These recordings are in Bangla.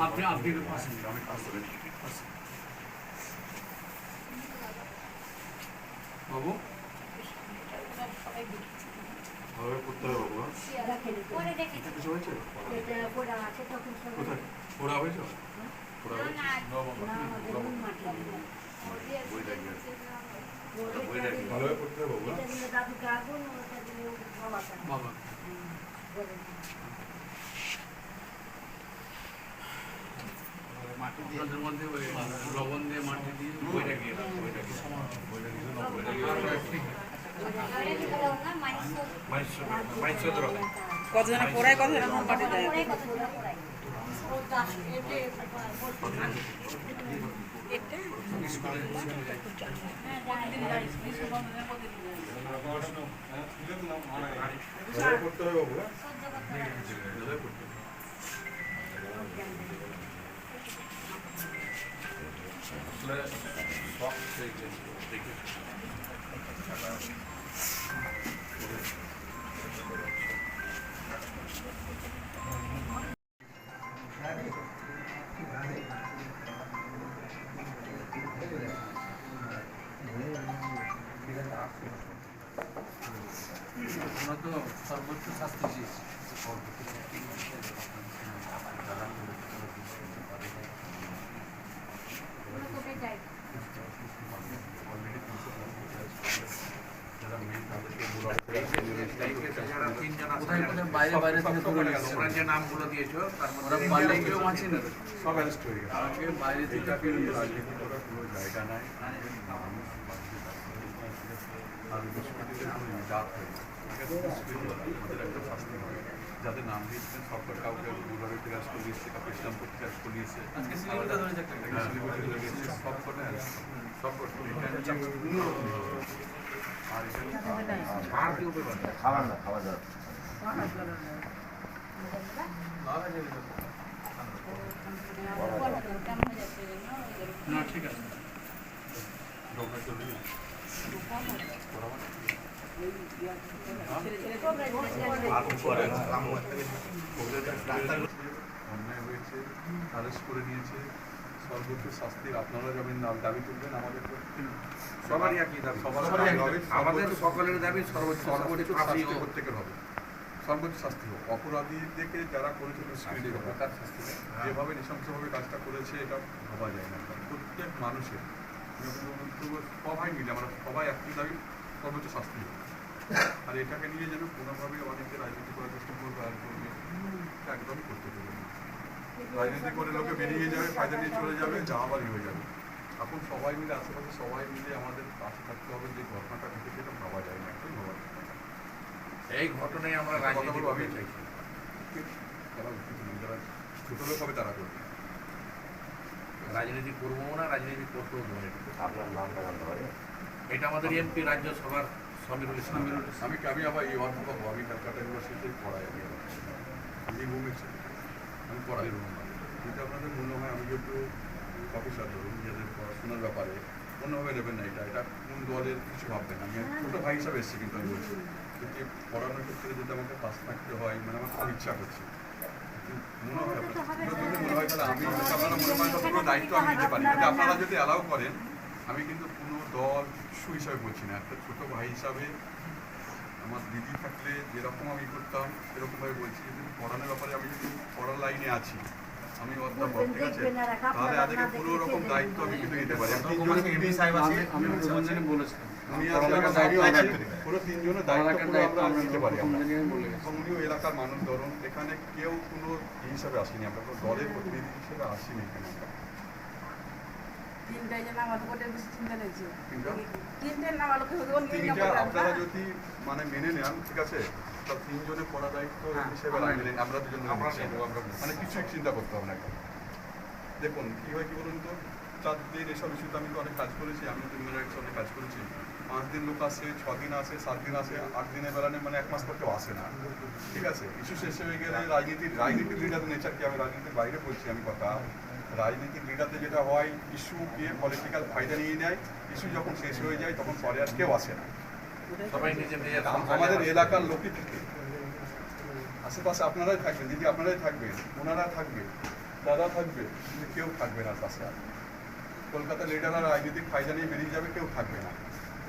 আপনি আপনি পাশে নিন, আমি পাশে নিন। পাশে। বাবু ভাবে করতে হবে বাবু হ্যাঁ? পরে দেখেছি এটা কিছু হয়েছে পড়া কোথায় ওরা হয়েছে মাটি? ভালোভাবে হবে বাবু হ্যাঁ? বাবা মধ্যে ওই লবণ দিয়ে মাটি দিয়ে বইটা গিয়ে বইটা গিয়ে বইটা গিয়ে বইটা গিয়ে বাইশশো বাইশশো টাকা। কতজনে পড়ায় কত এরকম পার্টি দেয়? পড়াই কথা ওটা বাইরে বাইরে থেকে তুলে নিয়ে এসছে। যে নামগুলো দিয়েছ তার মধ্যে পারলে কেউ আছে না। সব অ্যারেস্ট হয়ে গেছে। আগে বাইরে থেকে নিয়ে রাজনীতি করার কোনো জায়গা নাই। মানুষ আর মুসলিমদের কোনো জাত হয় না। আমাদের একটা শাস্তি হয় যাদের নাম দিয়েছিলেন সরকার কাউকে দুর্গারে থেকে আজ করিয়েছে কাউকে ইসলামপুর একটা শিলিগুড়ি ধরে গেছে সব কটা। সব কটা আর। খাবার না খাওয়া দাওয়া না করে নিয়েছে সর্বোচ্চ শাস্তির আপনারা দাবি করবেন আমাদের সবারই একই দাবি আমাদের সকলের দাবি সর্বোচ্চ সর্বোচ্চ শাস্তি প্রত্যেকের হবে। সর্বোচ্চ শাস্তি হোক। অপরাধীদেরকে যারা করেছে দুষ্কৃতি তার শাস্তি যেভাবে নৃশংসভাবে কাজটা করেছে এটা ভাবা যায় না। প্রত্যেক মানুষের সবাই মিলে আমরা সবাই একই দাবি সর্বোচ্চ শাস্তি হোক আর এটাকে নিয়ে যেন কোনোভাবে অনেকে রাজনীতি করার চেষ্টা করবে আর করবে একদমই করতে দেবে না রাজনীতি করে লোকে বেরিয়ে যাবে ফায়দা নিয়ে চলে যাবে জামাবাড়ি হয়ে যাবে এখন সবাই মিলে আশেপাশে সবাই মিলে আমাদের পাশে থাকতে হবে যে ঘটনাটা ঘটেছে এটা ভাবা যায় না এই ঘটনায় আমরা রাজনীতি বলব আমি চাইছি ছোট লোক হবে তারা করবে। রাজনীতি করব না রাজনীতি করতেও দেবো আপনার নামটা জানতে পারি? এটা আমাদের এমপি রাজ্যসভার সমীরুল ইসলাম। আমি আমি আবার এই অর্থ পাবো আমি ক্যালকাটা ইউনিভার্সিটিতে পড়াই আমি আমি রুমের আমি পড়াই রুম যদি আপনাদের মনে হয় আমি যেহেতু অফিসার ধরুন নিজেদের পড়াশোনার ব্যাপারে অন্যভাবে নেবেন না এটা এটা কোন দলের কিছু ভাববেন না। আমি ছোটো ভাই হিসাবে এসেছি কিন্তু আমি বলছি। যদি পড়ানোর ক্ষেত্রে যদি আমাকে পাস থাকতে হয় মানে আমার খুব ইচ্ছা করছে। মনে হয় মনে হয় তাহলে আমি আপনারা মনে হয় ততটুকু দায়িত্ব আমি নিতে পারি যদি আপনারা যদি অ্যালাউ করেন আমি কিন্তু কোনো দল কিছু হিসাবে বলছি না। একটা ছোটো ভাই হিসাবে আমার দিদি থাকলে যেরকম আমি করতাম সেরকমভাবে বলছি। কিন্তু পড়ানোর ব্যাপারে আমি যদি পড়ার লাইনে আছি আমি অধ্যাপক ঠিক আছে তাহলে আজকে কোনো রকম দায়িত্ব আমি কিন্তু নিতে পারি। আমি এমপি সাহেব আছে আমি আছে। পুরো তিনজনের দায়িত্ব পুরো আমরা নিতে পারি উনিও এলাকার মানুষ ধরুন এখানে কেউ কোনো হিসাবে আসেনি আমরা কোনো দলের প্রতিনিধি হিসেবে আসিনি এখানে। আপনারা যদি মানে মেনে নেন ঠিক আছে? তিনজনে পড়া দায়িত্ব হিসেবে আমরা দুজন মেনে। মানে কিছু চিন্তা করতে হবে না এখন। দেখুন কি হয় কি বলুন তো? চার দিন এসব ইস্যুতে আমি তো অনেক কাজ করেছি আমি তো অনেক কাজ করেছি। পাঁচ দিন লোক আসে ছ দিন আসে সাত দিন আসে আট দিনে বেড়ানে মানে এক মাস পর কেউ আসে না। ঠিক আছে? ইস্যু শেষ হয়ে গেলে রাজনীতির রাজনীতির লিডার নেচার কি? আমি রাজনীতির বাইরে বলছি আমি কথা। রাজনীতির লিডারদের যেটা হয় ইস্যু গিয়ে পলিটিক্যাল ফায়দা নিয়ে নেয়। ইস্যু যখন শেষ হয়ে যায় তখন পরে আর কেউ আসে না। আমাদের এলাকার লোকই থাকে। আশেপাশে আপনারাই থাকবেন দিদি আপনারাই থাকবেন ওনারা থাকবে দাদা থাকবে কিন্তু কেউ থাকবে না পাশে আর কলকাতা লিডাররা রাজনৈতিক ফায়দা নিয়ে বেরিয়ে যাবে কেউ থাকবে না।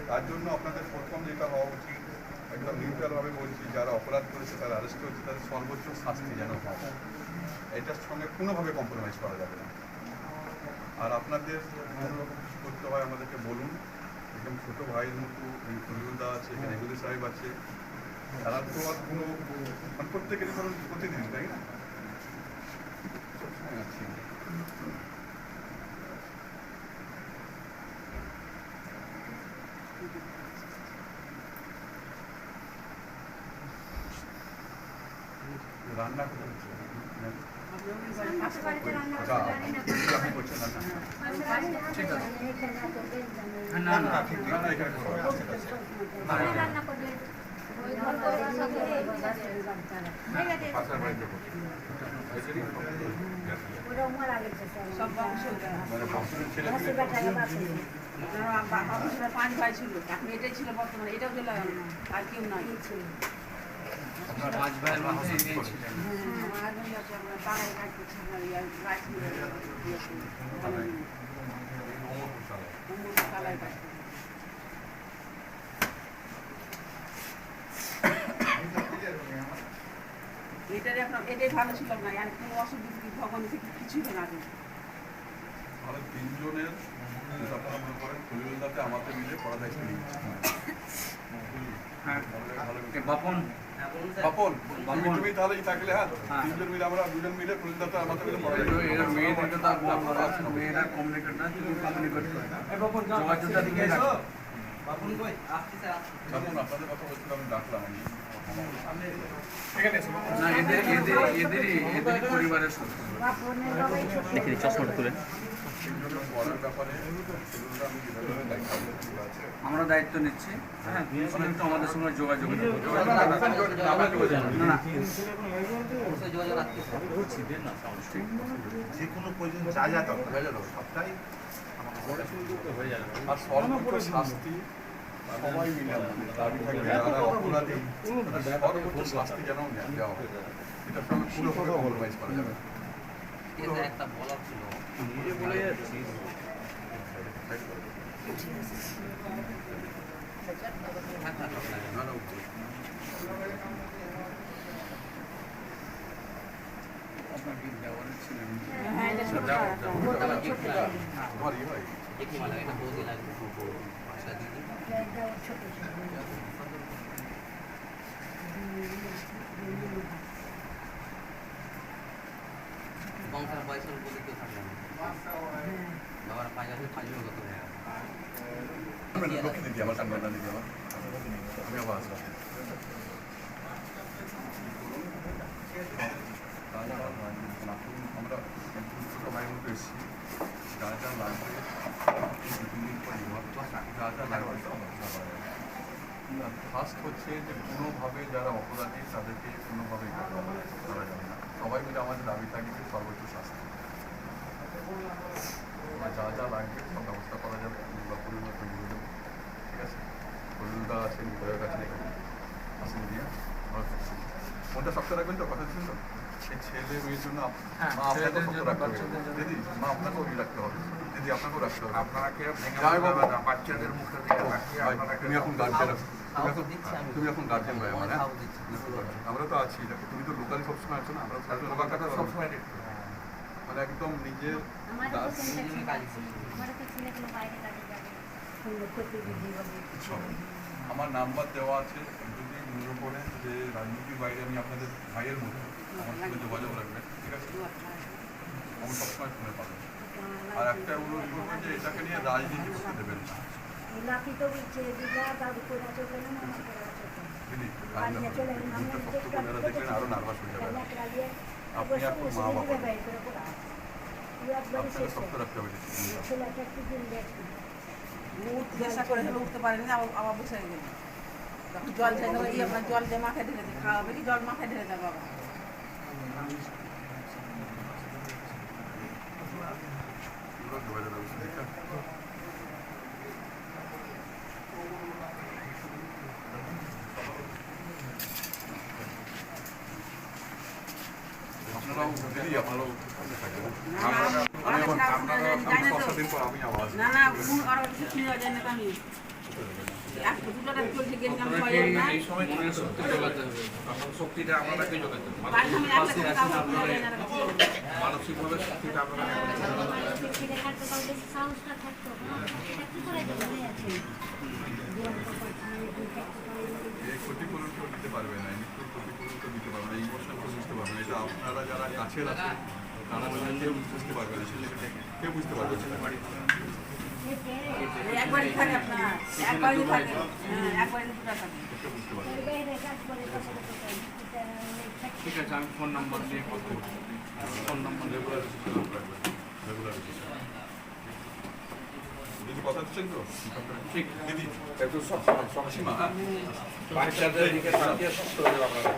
তার জন্য আপনাদের প্রথম যেটা হওয়া উচিত, একদম নিউট্রালভাবে বলছি, যারা অপরাধ করেছে, তারা অ্যারেস্ট হয়েছে তাদের সর্বোচ্চ শাস্তি যেন পায় এটার সঙ্গে কোনোভাবে কম্প্রোমাইজ করা যাবে না। আর আপনাদের করতে হয়, আমাদেরকে বলুন। একদম ছোটো ভাইয়ের মতো কলিউদা আছে এগুলি সাহেব আছে। তারা তো আর কোনো মানে প্রত্যেকেরই ধরুন প্রতিদিন, তাই না? সবসময় রান্না করে হচ্ছে পাশের বাড়িতে রান্না আচ্ছা, করতে জানি না আপনি করছেন রান্না পাশের বাড়িতে ঠিক আছে। এখানে তো বেশ জানে। না না না না এখানে করব না, ঠিক আছে। আমি রান্না করলে ওই ঘর করে সাথে ঠিক আছে ঠিক আছে পাশের বাড়িতে করছি। ওরা মারা গেছে সব বংশ ওটা। মানে বংশের ছেলে পাশের বাড়িতে বাসে কারণ বা- অফিসে পাঁচ ভাই ছিল এখন এটাই ছিল বর্তমানে এটাও চলে গেল না আর কেউ নাই আপনার পাঁচ ভাইয়ের মধ্যে ছিলেন। আপনার এটাই ভালো ছিল না আর কোনো ভগবান থেকে কিছুই না আমাদের তিনজনের আপনারা মনে করেন আমাদের মিলে পড়া দায়িত্ব নিয়েছি হ্যাঁ বাপন। পাপন তুমি তাহলেই থাকলে হ্যাঁ। তিনজন মিলে আমরা দুজন মিলে খলিলুল্লাহতে আমাদের মিলে পড়া এরা দায়িত্ব এরা তো আর মেয়েরা কমিউনিকেট না তুমি কমিউনিকেট করে যোগাযোগটা দিকে রাখো। যেমন আপনাদের কথা বলছিলাম আমি। ডাকলাম আমি না এদের এদের এদেরই এদেরই পরিবারের সদস্য। ব্যাপারে আমি দায়িত্ব নিচ্ছি হ্যাঁ আমাদের সঙ্গে যোগাযোগ যে কোনো হয় হ্যাঁ একটা। আমার ইয়ে হয় ছোট ছোট বংশের বয়সের উপরে কেউ থাকবে না বাবার পাঁচ আছে পাঁচ লোক দিদি আমার কান্না দিদি আমার আমি আবার আসলাম আমরা ছোটো ভাইয়ের মতো এসেছি যা যা লাগবে দুদিন পর যা যা লাগবে ফার্স্ট হচ্ছে যে কোনোভাবে যারা অপরাধী তাদেরকে কোনোভাবে করা যাবে না সবাই মিলে আমাদের দাবি থাকে যে সর্বোচ্চ শাস্তি যা যা লাগবে সব ব্যবস্থা করা যাবে বা পরিবার তৈরি হয়ে যাবে ঠিক আছে হলুদা আছে বিধায়ক আছে এখানে আসেন দিয়ে ফোনটা শক্ত রাখবেন তো কথা সেই ছেলে মেয়ের জন্য হ্যাঁ, মা ছেলেদের শক্ত জন্য, রাখতে হবে। দিদি মা আপনাকেও রাখতে হবে। দিদি আপনাকেও রাখতে হবে। আপনাকে বাচ্চাদের মুখে দিয়ে রাখিয়ে তুমি এখন গার্জেন তুমি এখন গার্জেন ভাই আমার হ্যাঁ? আমরা তো আছি দেখো তুমি তো লোকালি সবসময় আছো না? আমরা কথা সবসময় মানে একদম নিজের সব। আমার নাম্বার দেওয়া আছে যদি মনে করেন যে রাজনীতির বাইরে আমি আপনাদের ভাইয়ের মতো আমার সঙ্গে যোগাযোগ রাখবেন ঠিক আছে? আমি সবসময় ফোনে পাবেন। আর একটা অনুরোধ করব যে এটাকে নিয়ে রাজনীতি করতে দেবেন না। নার্ভাস হয়ে আপনি মা বাবা আপনাকে শক্ত রাখতে হবে উঠতে পারেনি আবার বসে গেল। যখন জল চাই আপনার জল দিয়ে মাথায় ঢেলে দিয়ে খাওয়াবে কি? জল মাথায় ঢেলে দেয় বাবা। না না কারও কিছু শুনে যায় না আমি শক্তিটা আছেন আপনারা মানসিকভাবে শক্তিটা ক্ষতিপূরণ কেউ দিতে পারবে না মৃত্যুর দিতে পারবে না ইমোশন বুঝতে পারবে না এটা আপনারা যারা কাছের আছে তারা বুঝতে পারবে না কেউ বুঝতে পারবে না হ্যাঁ করে ঠিক আছে আমি ফোন নাম্বার দিয়ে কথা বলছি ফোন নাম্বার রেগুলার রেগুলার দিদি কথা দিচ্ছেন তো? ঠিক। দিদি একটু সীমা। হ্যাঁ বাচ্চাদের দিকে তাকিয়ে শক্ত হয়ে যাবে আপনারা।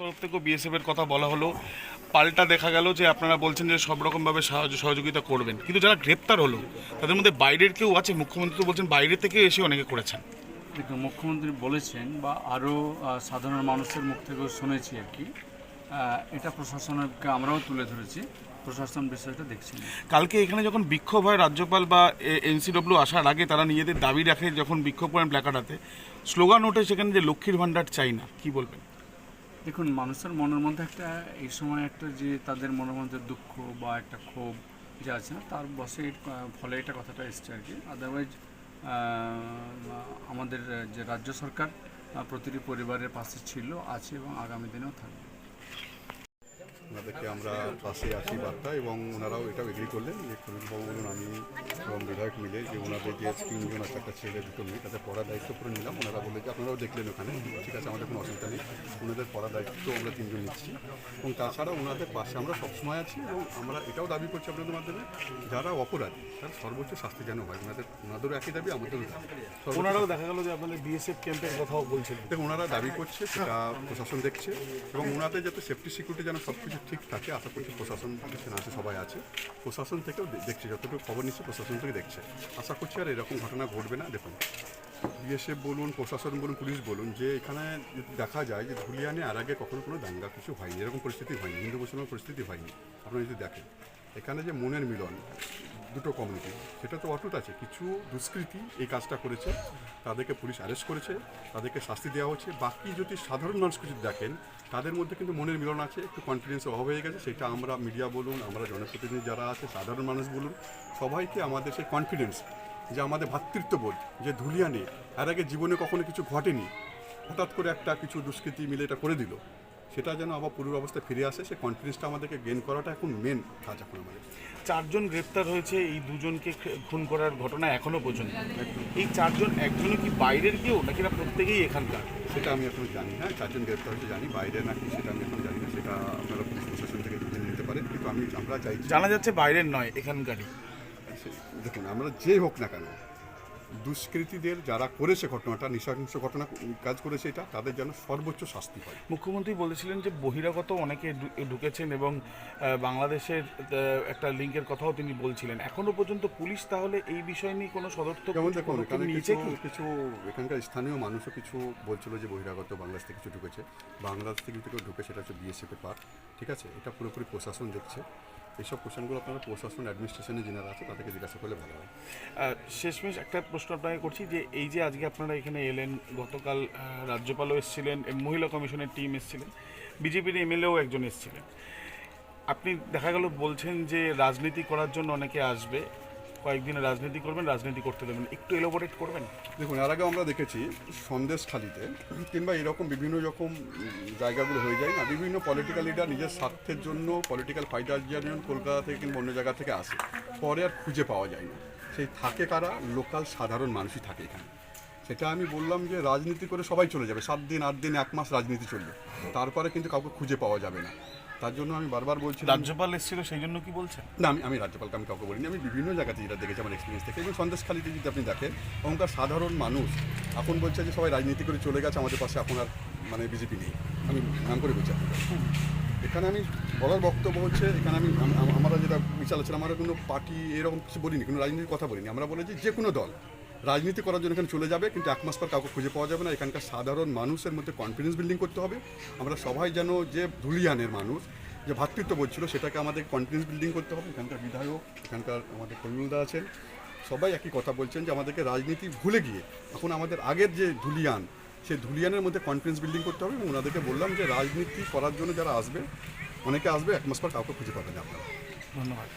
তরফ থেকেও বিএসএফ এর কথা বলা হলো। পাল্টা দেখা গেল যে আপনারা বলছেন যে সব রকমভাবে সাহায্য সহযোগিতা করবেন। কিন্তু যারা গ্রেপ্তার হলো, তাদের মধ্যে বাইরের কেউ আছে? মুখ্যমন্ত্রী তো বলছেন বাইরে থেকে এসে অনেকে করেছেন। দেখুন, মুখ্যমন্ত্রী বলেছেন বা আরও সাধারণ মানুষের মুখ থেকেও শুনেছি আর কি। এটা প্রশাসনকে আমরাও তুলে ধরেছি। প্রশাসন বিষয়টা দেখছি কালকে এখানে যখন বিক্ষোভ হয় রাজ্যপাল বা এনসিডব্লিউ আসার আগে তারা নিজেদের দাবি রাখে যখন বিক্ষোভ করেন প্ল্যাকার্ডাতে। স্লোগান ওঠে সেখানে যে লক্ষ্মীর ভাণ্ডার চাই না। কি বলবেন? দেখুন মানুষের মনের মধ্যে একটা এই সময় একটা যে তাদের মনের মধ্যে দুঃখ বা একটা ক্ষোভ যে আছে না তার বসে ফলে এটা কথাটা এসছে আর কি। আদারওয়াইজ আমাদের যে রাজ্য সরকার প্রতিটি পরিবারের পাশে ছিল আছে এবং আগামী দিনেও থাকবে। ওনাদেরকে আমরা পাশে আছি বার্তা এবং ওনারাও এটাও এগ্রি করলেন যে প্রবীণবাবু বলুন আমি এবং বিধায়ক মিলে যে ওনাদের যে তিনজন আছে একটা ছেলে দুটো মেয়ে তাদের পড়ার দায়িত্ব করে নিলাম। ওনারা বলে যে আপনারাও দেখলেন ওখানে। ঠিক আছে আমাদের কোনো অসুবিধা নেই। ওনাদের পড়ার দায়িত্ব আমরা তিনজন নিচ্ছি। এবং তাছাড়া ওনাদের পাশে আমরা সবসময় আছি এবং আমরা এটাও দাবি করছি আপনাদের মাধ্যমে যারা অপরাধী তার সর্বোচ্চ শাস্তি যেন হয়। ওনাদের ওনাদেরও একই দাবি আমাদেরও দাবি। ওনারাও দেখা গেল যে আপনাদের বিএসএফ ক্যাম্পের কথাও বলছেন ওনারা দাবি করছে সেটা প্রশাসন দেখছে এবং ওনাদের যাতে সেফটি সিকিউরিটি যেন সব কিছু ঠিক থাকে আশা করছি প্রশাসন এখানে আছে সবাই আছে। প্রশাসন থেকেও দেখছে, যতটুকু খবর নিচ্ছে প্রশাসন থেকে দেখছে। আশা করছি আর এরকম ঘটনা ঘটবে না। দেখুন, বিএসএফ বলুন, প্রশাসন বলুন, পুলিশ বলুন, যে এখানে যদি দেখা যায় যে ধুলিয়ানে আর আগে কখনো কোনো দাঙ্গা কিছু হয়নি, এরকম পরিস্থিতি হয়নি, হিন্দু মুসলমান পরিস্থিতি হয়নি। আপনারা যদি দেখেন, এখানে যে মনের মিলন দুটো কমিউনিটি সেটা তো অটুট আছে। কিছু দুষ্কৃতী এই কাজটা করেছে, তাদেরকে পুলিশ অ্যারেস্ট করেছে, তাদেরকে শাস্তি দেওয়া হচ্ছে। বাকি যদি সাধারণ মানুষ কিছু দেখেন, তাদের মধ্যে কিন্তু মনের মিলন আছে, একটু কনফিডেন্স অভাব হয়ে গেছে, সেটা আমরা মিডিয়া বলুন, আমরা জনপ্রতিনিধি যারা আছে, সাধারণ মানুষ বলুন, সবাইকে আমাদের সেই কনফিডেন্স যে আমাদের ভ্রাতৃত্ববোধ যে ধুলিয়ানে এর আগে জীবনে কখনো কিছু ঘটেনি। হঠাৎ করে একটা কিছু দুষ্কৃতী মিলে এটা করে দিল। সেটা যেন আবার পূর্ব অবস্থায় ফিরে আসে সে কনফিডেন্সটা আমাদেরকে গেন করাটা এখন মেন কাজ এখন আমাদের। চারজন গ্রেপ্তার হয়েছে এই দুজনকে খুন করার ঘটনা এখনও পর্যন্ত। এই চারজন একজনও কি বাইরের কেউ নাকি না প্রত্যেকেই এখানকার? সেটা আমি এখন জানি না চারজন গ্রেপ্তার হয়েছে জানি বাইরে নাকি সেটা আমি এখন জানি না সেটা আপনারা পুলিশ প্রশাসন থেকে জেনে নিতে পারেন কিন্তু আমি আমরা চাইছি জানা যাচ্ছে বাইরের নয় এখানকারই। দেখুন আমরা যেই হোক না কেন দুষ্কৃতীদের যারা করেছে ঘটনাটা নৃশংস ঘটনা কাজ করেছে এটা তাদের যেন সর্বোচ্চ শাস্তি হয়। মুখ্যমন্ত্রী বলেছিলেন যে বহিরাগত অনেকে ঢুকেছেন এবং বাংলাদেশের একটা লিঙ্কের কথাও তিনি বলছিলেন। এখনও পর্যন্ত পুলিশ তাহলে এই বিষয় নিয়ে কোনো সদর্থক যেমন দেখুন এখানে কিছু কিছু এখানকার স্থানীয় মানুষও কিছু বলছিল যে বহিরাগত বাংলাদেশ থেকে কিছু ঢুকেছে। বাংলাদেশ থেকে ঢুকে সেটা হচ্ছে বিএসএফের পার্ট ঠিক আছে? এটা পুরোপুরি প্রশাসন দেখছে। এইসব কোশ্চেনগুলো আপনারা প্রশাসন অ্যাডমিনিস্ট্রেশনে যেনারা আছে, তাদেরকে জিজ্ঞাসা করলে ভালো হয়। শেষমেশ একটা প্রশ্ন আপনাকে করছি যে, এই যে আজকে আপনারা এখানে এলেন, গতকাল রাজ্যপালও এসেছিলেন মহিলা কমিশনের টিম এসেছিলেন, বিজেপির এমএলএও একজন এসেছিলেন। আপনি দেখা গেল বলছেন যে, রাজনীতি করার জন্য অনেকে আসবে কয়েকদিন রাজনীতি করবেন, রাজনীতি করতে দেবেন। একটু এলোবোরেট করবেন? দেখুন, এর আগেও আমরা দেখেছি সন্দেশখালিতে কিংবা এরকম বিভিন্ন রকম জায়গাগুলো হয়ে যায় না, বিভিন্ন পলিটিক্যাল লিডার নিজের স্বার্থের জন্য পলিটিক্যাল ফাইটার জন্য কলকাতা থেকে কিংবা অন্য জায়গা থেকে আসে, পরে আর খুঁজে পাওয়া যায় না। সেই থাকে কারা? লোকাল সাধারণ মানুষই থাকে এখানে। সেটা আমি বললাম যে রাজনীতি করে সবাই চলে যাবে, সাত দিন, আট দিন, এক মাস রাজনীতি চলবে। তারপরে কিন্তু কাউকে খুঁজে পাওয়া যাবে না। তার জন্য আমি বারবার বলছি রাজ্যপাল এসেছিল সেই জন্য কি বলছেন? না আমি আমি রাজ্যপালকে আমি কাউকে বলিনি আমি বিভিন্ন জায়গাতে যেটা দেখেছি আমার এক্সপিরিয়েন্স থেকে এবং সন্দেশখালিতে যদি আপনি দেখেন ওখানকার সাধারণ মানুষ এখন বলছে যে সবাই রাজনীতি করে চলে গেছে আমাদের পাশে এখন আর মানে বিজেপি নেই। আমি নাম করে বলছি আপনাকে। এখানে আমি বলার বক্তব্য হচ্ছে এখানে আমি আম- আম- আমরা যেটা বিচার ছিল আমরা কোনো পার্টি এরকম কিছু বলিনি কোনো রাজনীতির কথা বলিনি। আমরা বলেছি যে কোনো দল রাজনীতি করার জন্য এখানে চলে যাবে, কিন্তু এক মাস পর কাউকে খুঁজে পাওয়া যাবে না। এখানকার সাধারণ মানুষের মধ্যে কনফিডেন্স বিল্ডিং করতে হবে। আমরা সবাই যেন যে ধুলিয়ানের মানুষ, যে ভ্রাতৃত্ব বলছিল সেটাকে আমাদের কনফিডেন্স বিল্ডিং করতে হবে। এখানকার বিধায়ক, এখানকার আমাদের কবিউলদা আছেন, সবাই একই কথা বলছেন যে আমাদেরকে রাজনীতি ভুলে গিয়ে, এখন আমাদের আগের যে ধুলিয়ান, সেই ধুলিয়ানের মধ্যে কনফিডেন্স বিল্ডিং করতে হবে এবং ওনাদেরকে বললাম যে রাজনীতি করার জন্য যারা আসবে, অনেকে আসবে, এক মাস পর কাউকে খুঁজে পাবেন আপনারা। ধন্যবাদ।